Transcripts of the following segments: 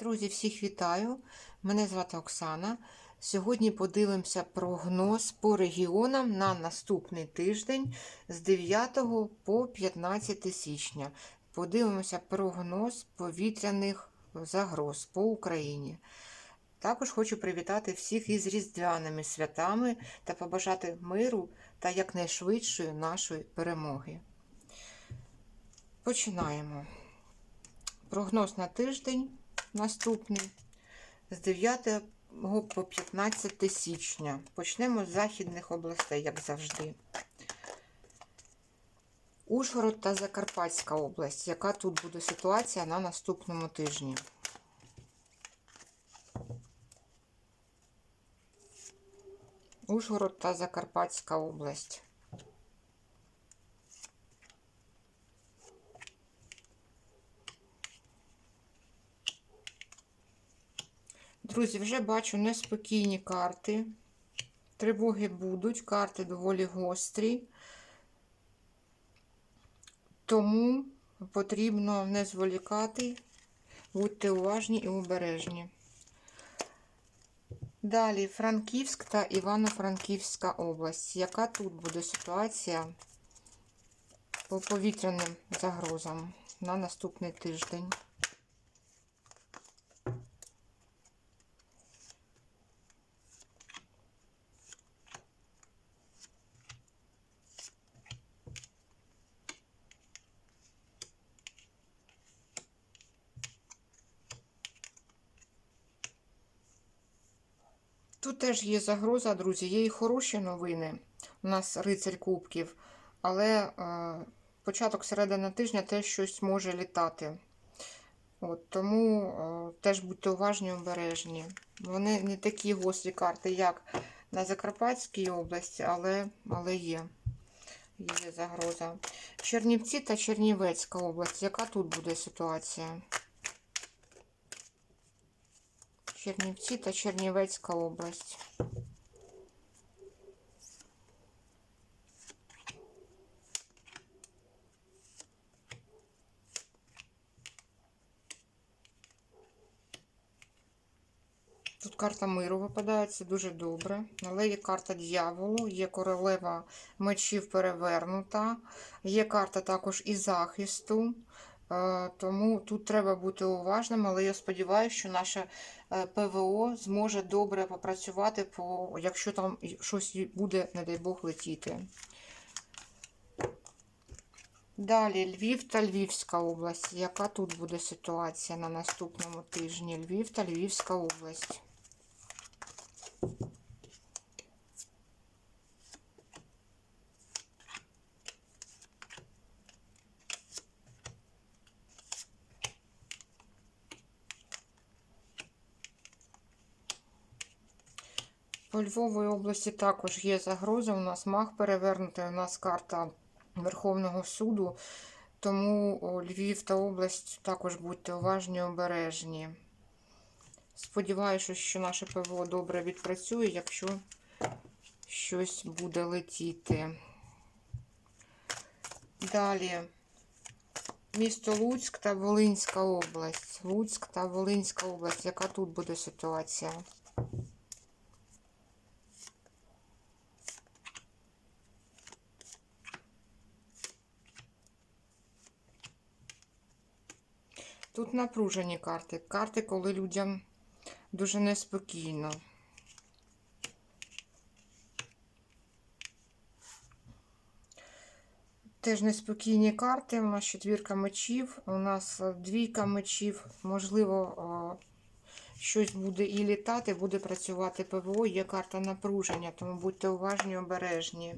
Друзі, всіх вітаю! Мене звати Оксана. Сьогодні подивимося прогноз по регіонам на наступний тиждень з 9 по 15 січня. Подивимося прогноз повітряних загроз по Україні. Також хочу привітати всіх із різдвяними святами та побажати миру та якнайшвидшої нашої перемоги. Починаємо. Прогноз на тиждень наступний з 9 по 15 січня. Почнемо з західних областей, як завжди. Ужгород та Закарпатська область. Яка тут буде ситуація на наступному тижні? Ужгород та Закарпатська область. Друзі, вже бачу неспокійні карти. Тривоги будуть, карти доволі гострі. Тому потрібно не зволікати, будьте уважні і обережні. Далі Франківськ та Івано-Франківська область. Яка тут буде ситуація по повітряним загрозам на наступний тиждень? Тут теж є загроза, друзі, є і хороші новини. У нас рицарь кубків, але е, початок середини тижня теж щось може літати. От, Тому е, теж будьте уважні обережні. Вони не такі гострі карти, як на Закарпатській області, але, але є. Є загроза. Чернівці та Чернівецька область. Яка тут буде ситуація? Чернівці та Чернівецька область. Тут карта миру випадає, це дуже добре. Але є карта дьяволу, є королева мечів перевернута, є карта також і захисту. Е, Тому тут треба бути уважним, але я сподіваюся, що наше е, ПВО зможе добре попрацювати, по, якщо там щось буде, не дай Бог, летіти. Далі Львів та Львівська область. Яка тут буде ситуація на наступному тижні? Львів та Львівська область. По Львової області також є загроза. У нас маг перевернутий, у нас карта Верховного суду. Тому Львів та область також будьте уважні, обережні. Сподіваюся, що наше ПВО добре відпрацює, якщо щось буде летіти. Далі. Місто Луцьк та Волинська область. Луцьк та Волинська область. Яка тут буде ситуація? Тут напружені карти. Карти, коли людям дуже неспокійно. Теж неспокійні карти. У нас четвірка мечів, у нас е, двійка мечів. Можливо, е, щось буде і літати, буде працювати ПВО. Є карта напруження, тому будьте уважні, обережні.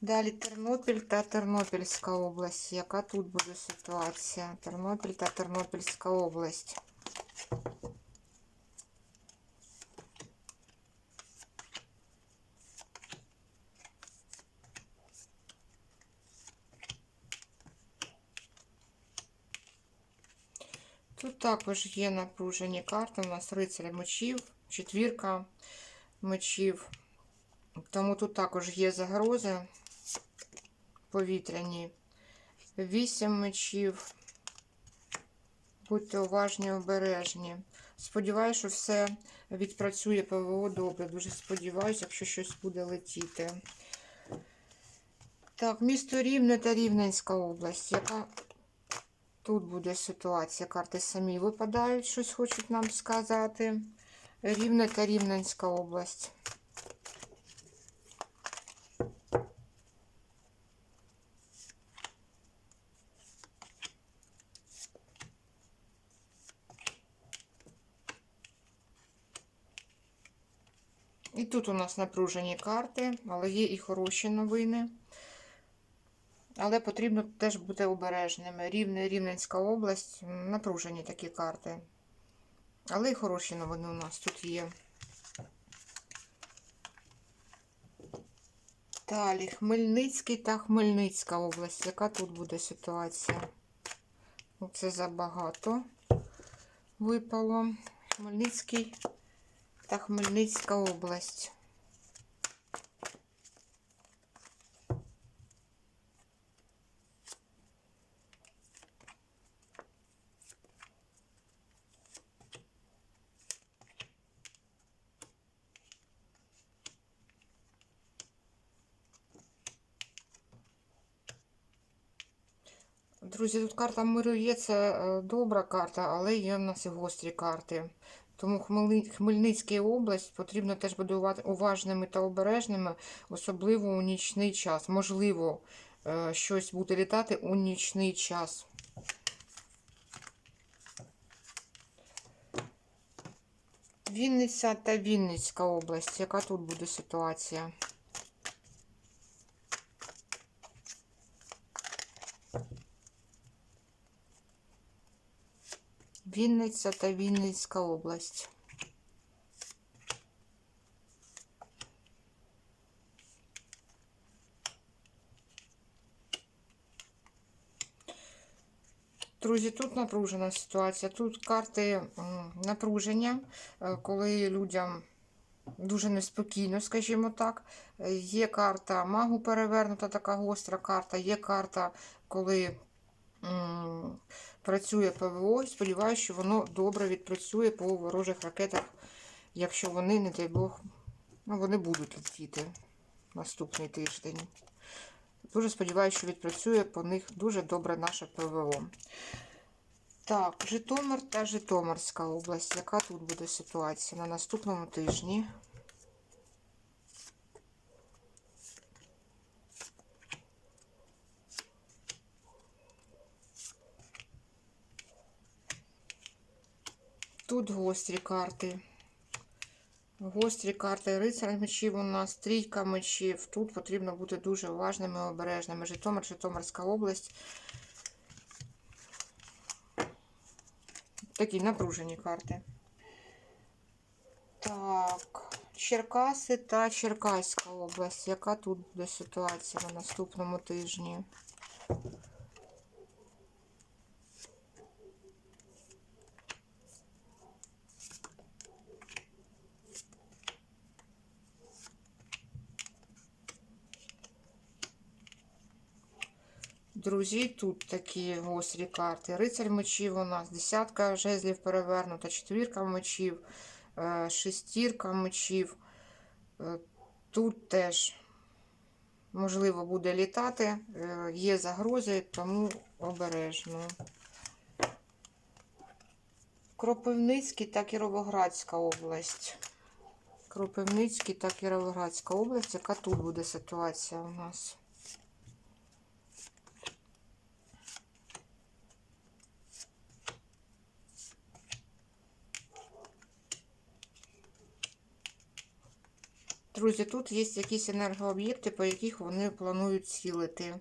Далі Тернопіль та Тернопільська область. Яка тут буде ситуація? Тернопіль та Тернопільська область. Тут також є напружені карти. У нас рицарь мечів, четвірка мечів. Тому тут також є загрози повітряні. Вісім мечів. Будьте уважні, обережні. Сподіваюсь, що все відпрацює ПВО добре. Дуже сподіваюся, якщо щось буде летіти. Так, місто Рівне та Рівненська область. Яка тут буде ситуація? Карти самі випадають, щось хочуть нам сказати. Рівне та Рівненська область. Тут у нас напружені карти, але є і хороші новини. Але потрібно теж бути обережними. Рівне, Рівненська область, напружені такі карти. Але і хороші новини у нас тут є. Далі, Хмельницький та Хмельницька область. Яка тут буде ситуація? Ну, Це забагато випало. Хмельницький та Хмельницька область. Друзі, тут карта миру є, це е, добра карта, але є в нас і гострі карти. Тому Хмельни- Хмельницька область потрібно теж бути уважними та обережними, особливо у нічний час. Можливо, е, щось буде літати у нічний час. Вінниця та Вінницька область. Яка тут буде ситуація? Вінниця та Вінницька область. Друзі, тут напружена ситуація. Тут карти напруження, е, коли людям дуже неспокійно, скажімо так. Є карта магу перевернута, така гостра карта, є карта, коли працює ПВО. Сподіваюся, що воно добре відпрацює по ворожих ракетах, якщо вони, не дай Бог, ну, вони будуть летіти наступний тиждень. Дуже сподіваюся, що відпрацює по них дуже добре наше ПВО. Так, Житомир та Житомирська область. Яка тут буде ситуація на наступному тижні? Тут гострі карти. Гострі карти рицар мечів у нас, трійка мечів. Тут потрібно бути дуже уважними і обережними. Житомир, Житомирська область. Такі напружені карти. Так, Черкаси та Черкаська область. Яка тут буде ситуація на наступному тижні? Друзі, тут такі гострі карти. Рицарь мечів у нас, десятка жезлів перевернута, четвірка мечів, е, шестірка мечів. Е, Тут теж, можливо, буде літати, е, є загрози, тому обережно. Кропивницький та Кіровоградська область. Кропивницький та Кіровоградська область. Яка тут буде ситуація у нас? Друзі, тут є якісь енергооб'єкти, по яких вони планують цілити.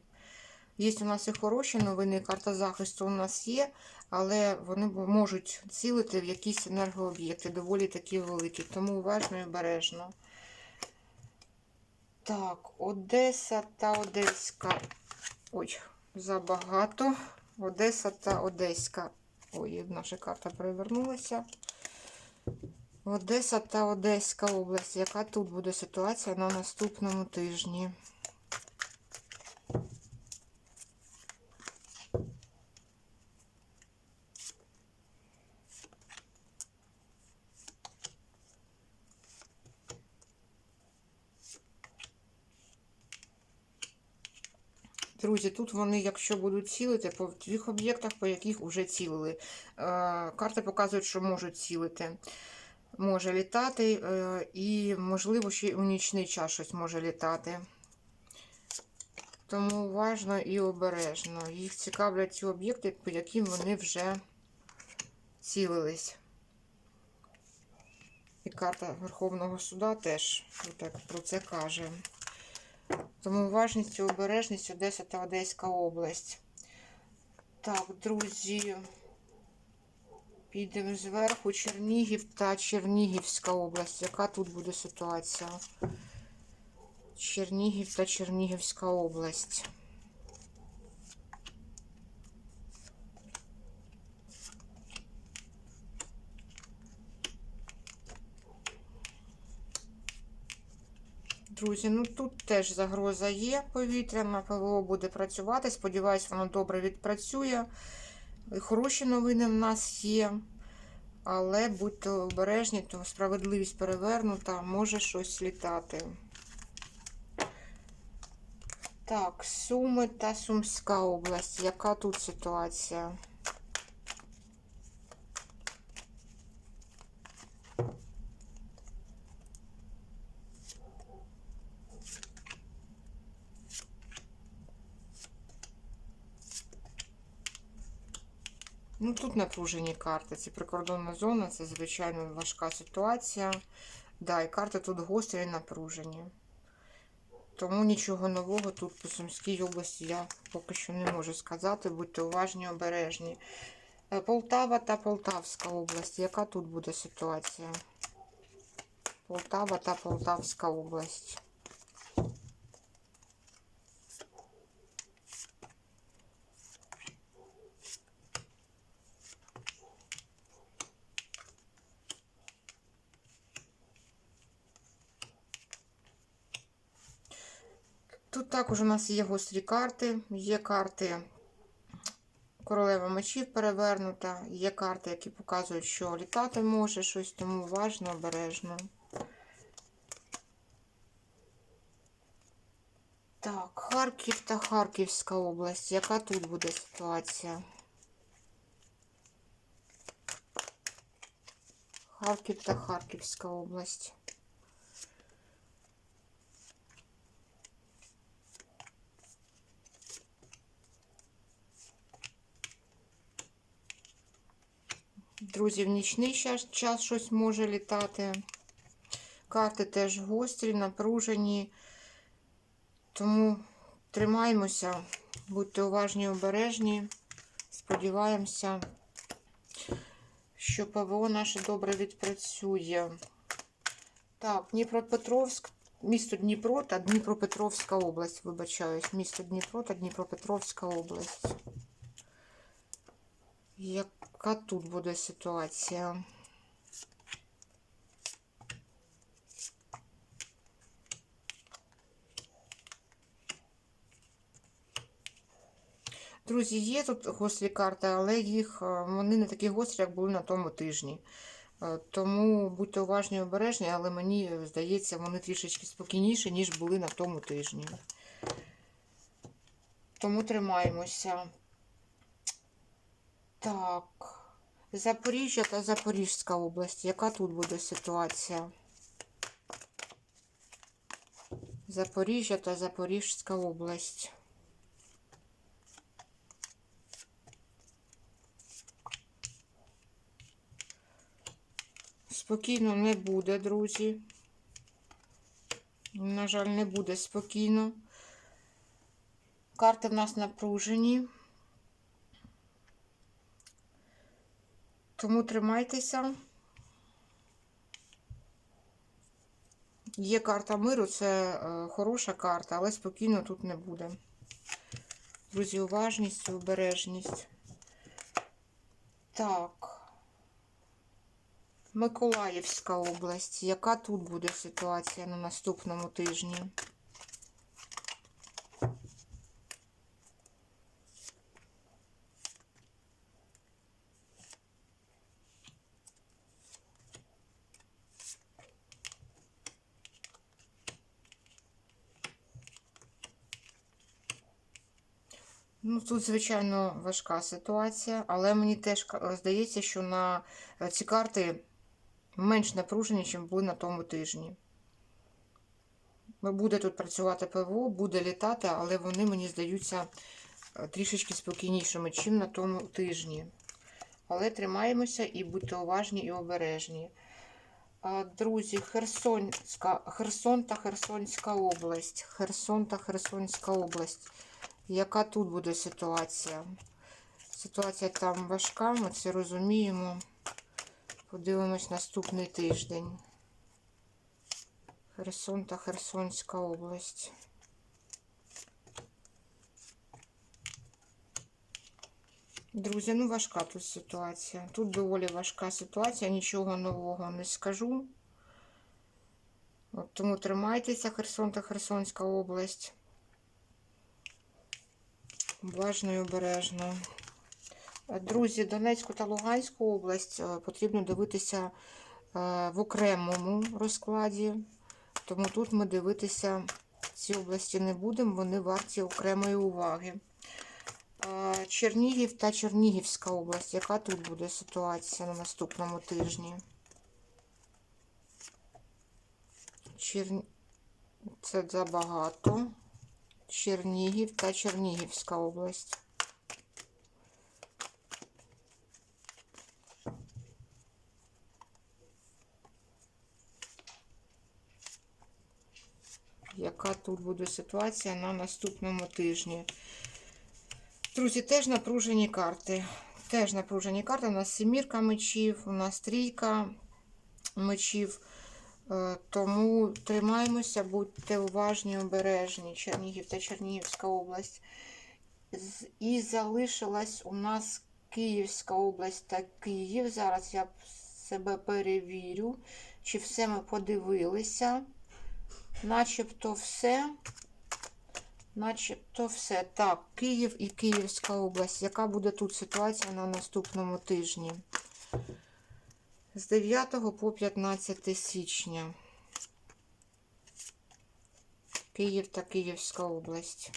Є у нас і хороші новини, карта захисту у нас є, але вони можуть цілити в якісь енергооб'єкти, доволі такі великі, тому уважно і обережно. Так, Одеса та Одеська. Ой, забагато. Одеса та Одеська. Ой, наша карта перевернулася. Одеса та Одеська область. Яка тут буде ситуація на наступному тижні? Друзі, тут вони, якщо будуть цілити, по тих об'єктах, по яких вже цілили. Е, карти показують, що можуть цілити. Може літати, е, і, можливо, ще у нічний час щось може літати. Тому уважно і обережно. Їх цікавлять ті об'єкти, по яким вони вже цілились. І карта Верховного суда теж так про це каже. Тому уважність і обережність Одеса та Одеська область. Так, друзі. Підемо зверху Чернігів та Чернігівська область. Яка тут буде ситуація? Чернігів та Чернігівська область. Друзі, ну тут теж загроза є повітряна, ПВО буде працювати. Сподіваюсь, воно добре відпрацює. Хороші новини в нас є. Але будьте обережні, то справедливість перевернута, може щось літати. Так, Суми та Сумська область. Яка тут ситуація? Ну, тут напружені карти. Це прикордонна зона, це звичайно важка ситуація. Да, і карти тут гострі і напружені. Тому нічого нового тут по Сумській області я поки що не можу сказати. Будьте уважні, обережні. Е, Полтава та Полтавська область. Яка тут буде ситуація? Полтава та Полтавська область. Тут також у нас є гострі карти, є карти королева мечів перевернута, є карти, які показують, що літати може щось, тому уважно, обережно. Так, Харків та Харківська область. Яка тут буде ситуація? Харків та Харківська область. Друзі, в нічний час, час щось може літати. Карти теж гострі, напружені. Тому тримаємося, будьте уважні, обережні. Сподіваємося, що ПВО наше добре відпрацює. Так, Дніпропетровськ, місто Дніпро та Дніпропетровська область, вибачаюсь. Місто Дніпро та Дніпропетровська область. Яка тут буде ситуація? Друзі, є тут гострі карти, але їх е, вони не такі гострі, як були на тому тижні. Е, Тому будьте уважні і обережні, але мені здається, вони трішечки спокійніші, ніж були на тому тижні. Тому тримаємося. Так, Запоріжжя та Запорізька область. Яка тут буде ситуація? Запоріжжя та Запорізька область. Спокійно не буде, друзі. На жаль, не буде спокійно. Карти в нас напружені. Тому тримайтеся. Є карта миру, це е, хороша карта, але спокійно тут не буде. Друзі, уважність обережність. Так. Миколаївська область. Яка тут буде ситуація на наступному тижні? Ну, тут, звичайно, важка ситуація, але мені теж здається, що на е, ці карти менш напружені, ніж були на тому тижні. Буде тут працювати ПВО, буде літати, але вони мені здаються е, трішечки спокійнішими, ніж на тому тижні. Але тримаємося і будьте уважні і обережні. Друзі, Херсонська, Херсон та Херсонська область. Херсон та Херсонська область. Яка тут буде ситуація? Ситуація там важка, ми це розуміємо. Подивимось наступний тиждень. Херсон та Херсонська область. Друзі, ну важка тут ситуація. Тут доволі важка ситуація, нічого нового не скажу. От тому тримайтеся, Херсон та Херсонська область. Уважно і обережно. Друзі, Донецьку та Луганську область е, потрібно дивитися е, в окремому розкладі. Тому тут ми дивитися ці області не будемо, вони варті окремої уваги. Е, Чернігів та Чернігівська область. Яка тут буде ситуація на наступному тижні? Чер... Це забагато. Чернігів та Чернігівська область. Яка тут буде ситуація на наступному тижні? Друзі, теж напружені карти. Теж напружені карти. У нас семірка мечів, у нас трійка мечів. Е, Тому тримаємося, будьте уважні, обережні. Чернігів та Чернігівська область. І залишилась у нас Київська область та Київ. Зараз я себе перевірю, чи все ми подивилися. Начебто все. Начебто все. Так, Київ і Київська область. Яка буде тут ситуація на наступному тижні? З 9 по 15 січня. Київ та Київська область.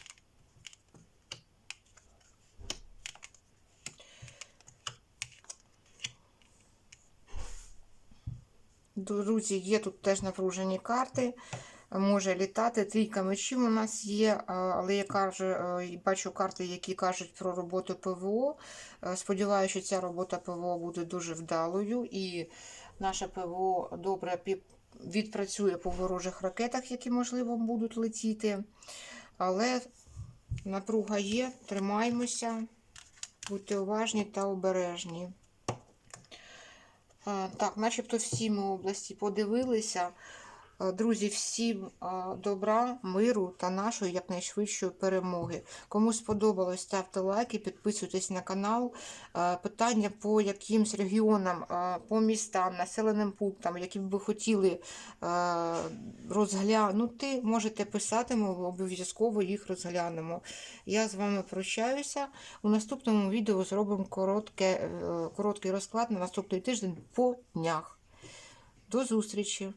Друзі, є тут теж напружені карти. Може літати. Трійка мечів у нас є, але я кажу, е, бачу карти, які кажуть про роботу ПВО. Е, Сподіваюся, що ця робота ПВО буде дуже вдалою і наше ПВО добре відпрацює по ворожих ракетах, які, можливо, будуть летіти. Але напруга є, тримаємося, будьте уважні та обережні. Так, начебто всі ми області подивилися. Е, Друзі, всім е, добра, миру та нашої якнайшвидшої перемоги. Кому сподобалось, ставте лайки, підписуйтесь на канал. Е, Питання по якимсь регіонам, по містам, населеним пунктам, які б ви хотіли розглянути, можете писати, ми обов'язково їх розглянемо. Я з вами прощаюся. У наступному відео зробимо коротке, короткий розклад на наступний тиждень по днях. До зустрічі!